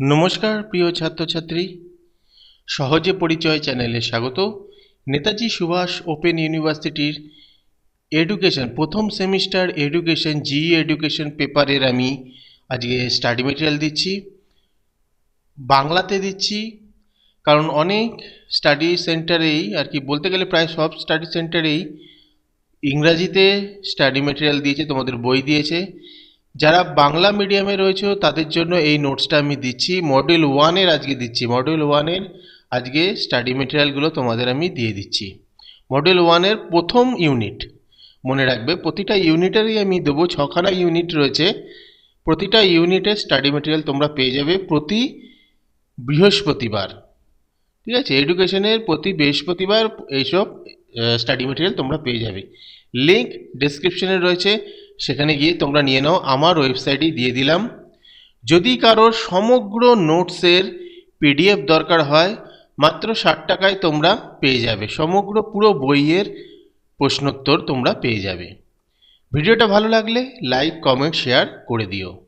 নমস্কার, প্রিয় ছাত্রছাত্রী। সহজে পরিচয় চ্যানেলে স্বাগত। নেতাজি সুভাষ ওপেন ইউনিভার্সিটির এডুকেশন, প্রথম সেমিস্টার এডুকেশন, জি এডুকেশন পেপারের আমি আজকে স্টাডি মেটেরিয়াল দিচ্ছি। বাংলাতে দিচ্ছি, কারণ অনেক স্টাডি সেন্টারেই, আর কি বলতে গেলে প্রায় সব স্টাডি সেন্টারেই ইংরাজিতে স্টাডি মেটেরিয়াল দিয়েছে, তোমাদের বই দিয়েছে। যারা বাংলা মিডিয়ামে রয়েছে, তাদের জন্য এই নোটসটা আমি দিচ্ছি। মডিউল ওয়ানের আজকে দিচ্ছি। মডিউল ওয়ানের আজকে স্টাডি মেটেরিয়ালগুলো তোমাদের আমি দিয়ে দিচ্ছি। মডিউল ওয়ানের প্রথম ইউনিট মনে রাখবে, প্রতিটা ইউনিটেরই আমি দেবো ছখানা ইউনিট রয়েছে। প্রতিটা ইউনিটের স্টাডি মেটেরিয়াল তোমরা পেয়ে যাবে প্রতি বৃহস্পতিবার। ঠিক আছে? এডুকেশনের প্রতি বৃহস্পতিবার এইসব স্টাডি মেটেরিয়াল তোমরা পেয়ে যাবে। লিঙ্ক ডেসক্রিপশনে রয়েছে। সেখানে গিয়ে তোমরা নিয়ে নাও। আমার ওয়েবসাইটেই দিয়ে দিলাম। যদি কারোর সমগ্র নোটসের পিডিএফ দরকার হয়, মাত্র ষাট টাকায় তোমরা পেয়ে যাবে। সমগ্র পুরো বইয়ের প্রশ্নোত্তর তোমরা পেয়ে যাবে। ভিডিওটা ভালো লাগলে লাইক, কমেন্ট, শেয়ার করে দিও।